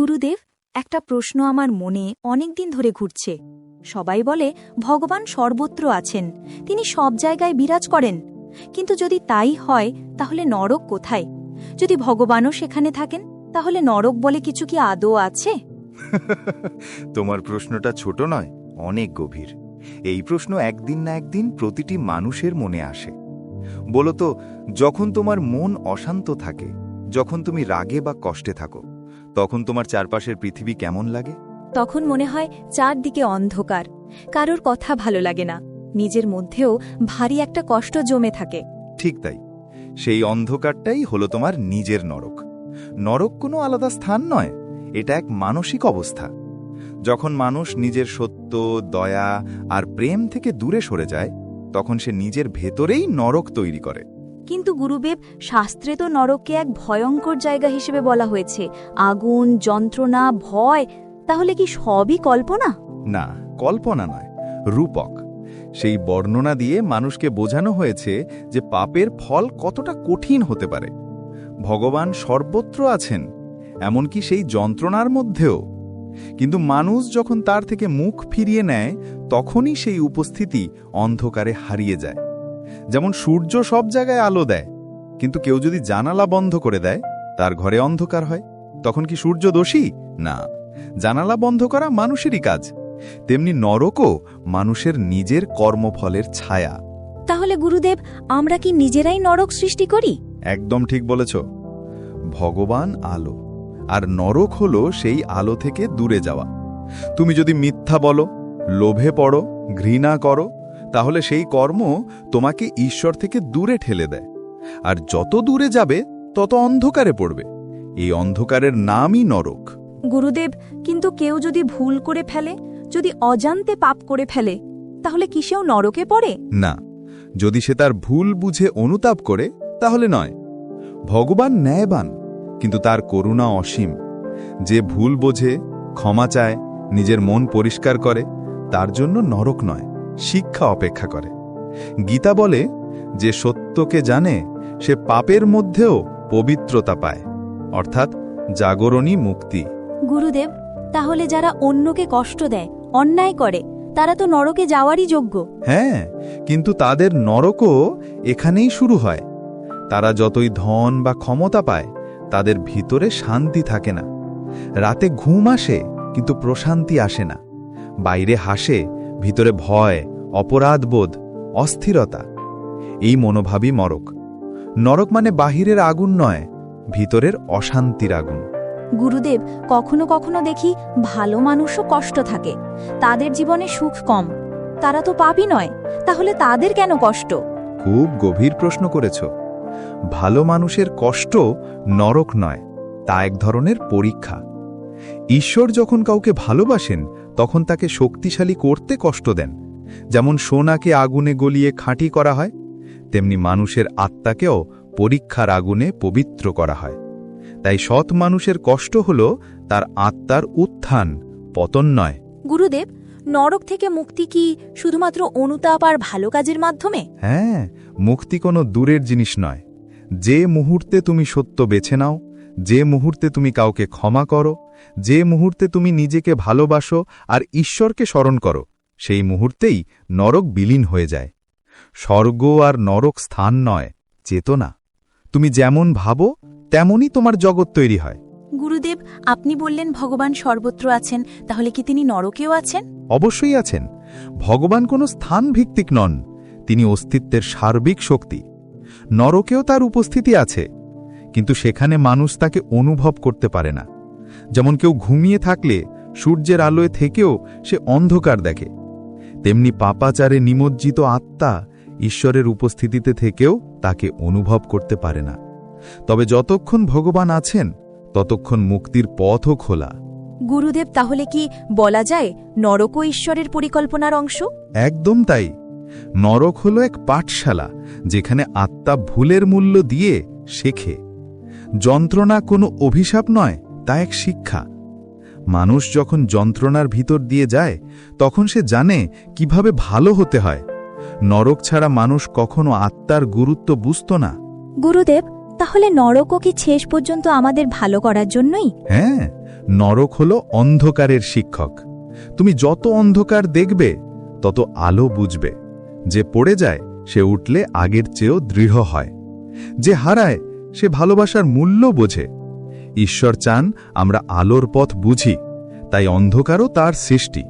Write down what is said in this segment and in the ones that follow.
গুরুদেব, একটা প্রশ্ন আমার মনে অনেক দিন ধরে ঘুরছে। সবাই বলে, ভগবান সর্বত্র আছেন, তিনি সব জায়গায় বিরাজ করেন। কিন্তু যদি তাই হয়, তাহলে নরক কোথায়? যদি ভগবানও সেখানে থাকেন, তাহলে নরক বলে কিছু কি আদৌ আছে? তোমার প্রশ্নটা ছোট নয়, অনেক গভীর। এই প্রশ্ন একদিন না একদিন প্রতিটি মানুষের মনে আসে। বলো তো, যখন তোমার মন অশান্ত থাকে, যখন তুমি রাগে বা কষ্টে থাকো তখন তোমার চারপাশের পৃথিবী কেমন লাগে? তখন মনে হয় চারদিকে অন্ধকার। কারোর কথা ভালো লাগে না। নিজের মধ্যেও ভারী একটা কষ্ট জমে থাকে। ঠিক তাই। সেই অন্ধকারটাই হলো তোমার নিজের নরক। নরক কোনো আলাদা স্থান নয় এটা এক মানসিক অবস্থা। যখন মানুষ নিজের সত্য দয়া আর প্রেম থেকে দূরে সরে যায় তখন সে নিজের ভেতরেই নরক তৈরি করে। কিন্তু গুরুদেব, শাস্ত্রে তো নরককে এক ভয়ঙ্কর জায়গা হিসেবে বলা হয়েছে। আগুন, যন্ত্রণা, ভয়, তাহলে কি সবই কল্পনা? না, কল্পনা নয়, রূপক। সেই বর্ণনা দিয়ে মানুষকে বোঝানো হয়েছে যে পাপের ফল কতটা কঠিন হতে পারে। ভগবান সর্বত্র আছেন, এমনকি সেই যন্ত্রণার মধ্যেও। কিন্তু মানুষ যখন তার থেকে মুখ ফিরিয়ে নেয়, তখনই সেই উপস্থিতি অন্ধকারে হারিয়ে যায়। যেমন সূর্য সব জায়গায় আলো দেয় কিন্তু কেউ যদি জানালা বন্ধ করে দেয় তার ঘরে অন্ধকার হয়। তখন কি সূর্য দোষী? না। জানালা বন্ধ করা মানুষেরই কাজ। তেমনি নরকও মানুষের নিজের কর্মফলের ছায়া। তাহলে গুরুদেব আমরা কি নিজেরাই নরক সৃষ্টি করি? একদম ঠিক বলেছ। ভগবান আলো। আর নরক হল সেই আলো থেকে দূরে যাওয়া। তুমি যদি মিথ্যা বলো লোভে পড়ো ঘৃণা করো তাহলে সেই কর্ম তোমাকে ঈশ্বর থেকে দূরে ঠেলে দেয়। আর যত দূরে যাবে তত অন্ধকারে পড়বে। এই অন্ধকারের নামই নরক। গুরুদেব কিন্তু কেউ যদি ভুল করে ফেলে যদি অজান্তে পাপ করে ফেলে তাহলে কি সেও নরকে পড়ে? না যদি সে তার ভুল বুঝে অনুতাপ করে তাহলে নয়। ভগবান ন্যায়বান কিন্তু তার করুণা অসীম। যে ভুল বোঝে ক্ষমা চায় নিজের মন পরিষ্কার করে তার জন্য নরক নয়। শিক্ষা অপেক্ষা করে। গীতা বলে যে সত্যকে জানে সে পাপের মধ্যেও পবিত্রতা পায়। অর্থাৎ জাগরণী মুক্তি। গুরুদেব তাহলে যারা অন্যকে কষ্ট দেয় অন্যায় করে তারা তো নরকে যাওয়ারই যোগ্য। হ্যাঁ কিন্তু তাদের নরকও এখানেই শুরু হয়। তারা যতই ধন বা ক্ষমতা পায় তাদের ভিতরে শান্তি থাকে না। রাতে ঘুম আসে কিন্তু প্রশান্তি আসে না। বাইরে হাসে ভিতরে ভয় অপরাধবোধ অস্থিরতা। এই মনোভাবই মরক। নরক মানে বাহিরের আগুন নয় ভিতরের অশান্তির আগুন। গুরুদেব কখনো কখনো দেখি ভালো মানুষও কষ্ট থাকে। তাদের জীবনে সুখ কম। তারা তো পাপই নয় তাহলে তাদের কেন কষ্ট? খুব গভীর প্রশ্ন করেছ। ভালো মানুষের কষ্ট নরক নয় তা এক ধরনের পরীক্ষা। ঈশ্বর যখন কাউকে ভালোবাসেন তখন তাকে শক্তিশালী করতে কষ্ট দেন। যেমন সোনাকে আগুনে গলিয়ে খাঁটি করা হয় তেমনি মানুষের আত্মাকেও পরীক্ষার আগুনে পবিত্র করা হয়। তাই সৎ মানুষের কষ্ট হল তার আত্মার উত্থান পতন নয়। গুরুদেব নরক থেকে মুক্তি কি শুধুমাত্র অনুতাপ আর ভালো কাজের মাধ্যমে? হ্যাঁ মুক্তি কোনো দূরের জিনিস নয়। যে মুহূর্তে তুমি সত্য বেছে নাও যে মুহূর্তে তুমি কাউকে ক্ষমা করো যে মুহূর্তে তুমি নিজেকে ভালোবাসো আর ঈশ্বরকে স্মরণ করো সেই মুহূর্তেই নরক বিলীন হয়ে যায়। স্বর্গ আর নরক স্থান নয় চেতনা। তুমি যেমন ভাবো তেমনই তোমার জগৎ তৈরি হয়। গুরুদেব আপনি বললেন ভগবান সর্বত্র আছেন তাহলে কি তিনি নরকেও আছেন? অবশ্যই আছেন। ভগবান কোনো স্থান ভিত্তিক নন তিনি অস্তিত্বের সার্বিক শক্তি। নরকেও তার উপস্থিতি আছে কিন্তু সেখানে মানুষ তাকে অনুভব করতে পারে না। যেমন কেউ ঘুমিয়ে থাকলে সূর্যের আলোয় থেকেও সে অন্ধকার দেখে। তেমনি পাপাচারে নিমজ্জিত আত্মা ঈশ্বরের উপস্থিতিতে থেকেও তাকে অনুভব করতে পারে না। তবে যতক্ষণ ভগবান আছেন ততক্ষণ মুক্তির পথও খোলা। গুরুদেব তাহলে কি বলা যায় নরকও ঈশ্বরের পরিকল্পনার অংশ? একদম তাই। নরক হল এক পাঠশালা যেখানে আত্মা ভুলের মূল্য দিয়ে শেখে। যন্ত্রণা কোনো অভিশাপ নয় তা এক শিক্ষা। মানুষ যখন যন্ত্রণার ভিতর দিয়ে যায় তখন সে জানে কীভাবে ভালো হতে হয়। নরক ছাড়া মানুষ কখনো আত্মার গুরুত্ব বুঝত না। গুরুদেব তাহলে নরকও কি শেষ পর্যন্ত আমাদের ভালো করার জন্যই? হ্যাঁ নরক হল অন্ধকারের শিক্ষক। তুমি যত অন্ধকার দেখবে তত আলো বুঝবে। যে পড়ে যায় সে উঠলে আগের চেয়েও দৃঢ় হয়। যে হারায় সে ভালোবাসার মূল্য বোঝে। ঈশ্বর চান আমরা আলোর পথ বুঝি তাই অন্ধকারও তার সৃষ্টি।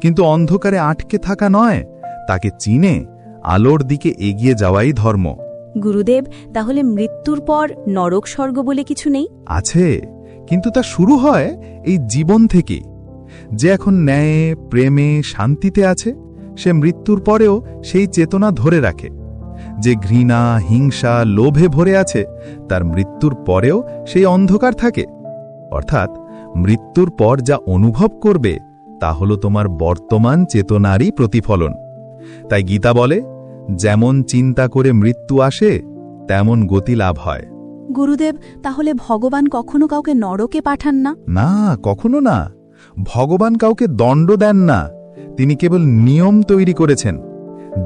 কিন্তু অন্ধকারে আটকে থাকা নয় তাকে চিনে আলোর দিকে এগিয়ে যাওয়াই ধর্ম। গুরুদেব তাহলে মৃত্যুর পর নরক স্বর্গ বলে কিছু নেই? আছে কিন্তু তা শুরু হয় এই জীবন থেকেই যে এখন ন্যায়ে প্রেমে শান্তিতে আছে সে মৃত্যুর পরেও সেই চেতনা ধরে রাখে। যে ঘৃণা হিংসা লোভে ভরে আছে তার মৃত্যুর পরেও সেই অন্ধকার থাকে। অর্থাৎ মৃত্যুর পর যা অনুভব করবে তা হল তোমার বর্তমান চেতনারই প্রতিফলন। তাই গীতা বলে যেমন চিন্তা করে মৃত্যু আসে তেমন গতি লাভ হয়। গুরুদেব তাহলে ভগবান কখনো কাউকে নরকে পাঠান না? না কখনো না। ভগবান কাউকে দণ্ড দেন না। তিনি কেবল নিয়ম তৈরি করেছেন।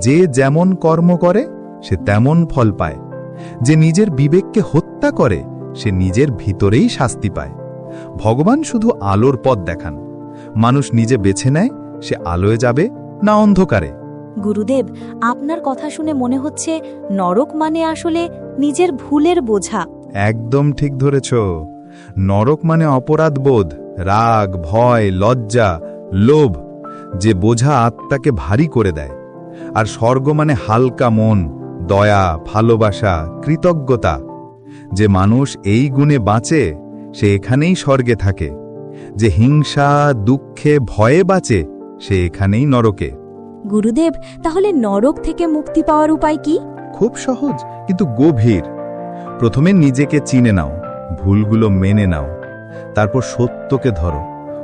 যে যেমন কর্ম করে সে তেমন ফল পায়। যে নিজের বিবেককে হত্যা করে সে নিজের ভিতরেই শাস্তি পায়। ভগবান শুধু আলোর পথ দেখান। মানুষ নিজে বেছে নেয় সে আলোয় যাবে না অন্ধকারে। গুরুদেব আপনার কথা শুনে মনে হচ্ছে নরক মানে আসলে নিজের ভুলের বোঝা। একদম ঠিক ধরেছ। নরক মানে অপরাধবোধ রাগ ভয় লজ্জা লোভ। যে বোঝা আত্মাকে ভারী করে দেয়। আর স্বর্গ মানে হালকা মন দয়া ভালোবাসা কৃতজ্ঞতা। যে মানুষ এই গুণে বাঁচে সে এখানেই স্বর্গে থাকে। যে হিংসা দুঃখে ভয়ে বাঁচে সে এখানেই নরকে। গুরুদেব তাহলে নরক থেকে মুক্তি পাওয়ার উপায় কি? খুব সহজ কিন্তু গভীর। প্রথমে নিজেকে চিনে নাও ভুলগুলো মেনে নাও। তারপর সত্যকে ধরো।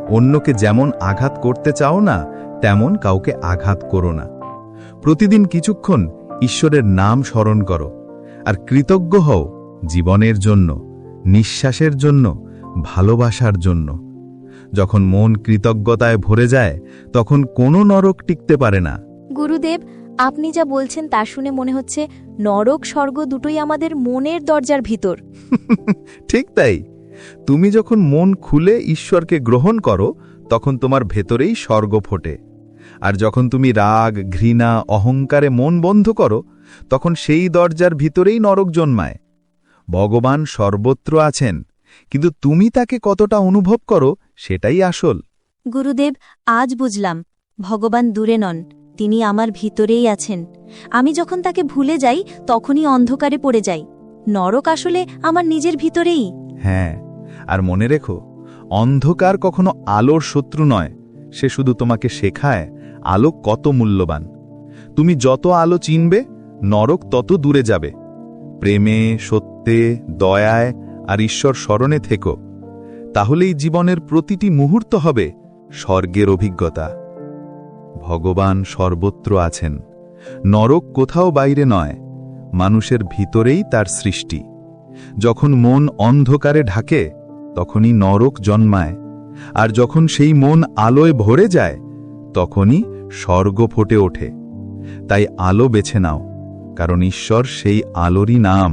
অন্যকে যেমন আঘাত করতে চাও না তেমন কাউকে আঘাত করো না। প্রতিদিন কিছুক্ষণ ঈশ্বরের নাম স্মরণ করো আর কৃতজ্ঞ হও জীবনের জন্য নিঃশ্বাসের জন্য ভালোবাসার জন্য। যখন মন কৃতজ্ঞতায় ভরে যায় তখন কোনো নরক টিকতে পারে না। গুরুদেব আপনি যা বলছেন তা শুনে মনে হচ্ছে নরক স্বর্গ দুটোই আমাদের মনের দরজার ভিতর। ঠিক তাই। তুমি যখন মন খুলে ঈশ্বরকে গ্রহণ করো তখন তোমার ভেতরেই স্বর্গ ফোটে। আর যখন তুমি রাগ ঘৃণা অহংকারে মন বন্ধ করো তখন সেই দরজার ভিতরেই নরক জন্মায়। ভগবান সর্বত্র আছেন কিন্তু তুমি তাকে কতটা অনুভব করো সেটাই আসল। গুরুদেব আজ বুঝলাম ভগবান দূরে নন তিনি আমার ভিতরেই আছেন। আমি যখন তাকে ভুলে যাই তখনই অন্ধকারে পড়ে যাই। নরক আসলে আমার নিজের ভিতরেই। হ্যাঁ আর মনে রেখো অন্ধকার কখনো আলোর শত্রু নয় সে শুধু তোমাকে শেখায়। আলো কত মূল্যবান। তুমি যত আলো চিনবে, নরক তত দূরে যাবে। প্রেমে, সত্যে, দয়ায় আর ঈশ্বর স্মরণে থেকো। তাহলেই জীবনের প্রতিটি মুহূর্ত হবে স্বর্গের অভিজ্ঞতা। ভগবান সর্বত্র আছেন। নরক কোথাও বাইরে নয়, মানুষের ভিতরেই তার সৃষ্টি। যখন মন অন্ধকারে ঢাকে, তখনই নরক জন্মায়, আর যখন সেই মন আলোয় ভরে যায় তখনই স্বর্গ ফোটে ওঠে। তাই আলো বেছে নাও কারণ ঈশ্বর সেই আলোরই নাম।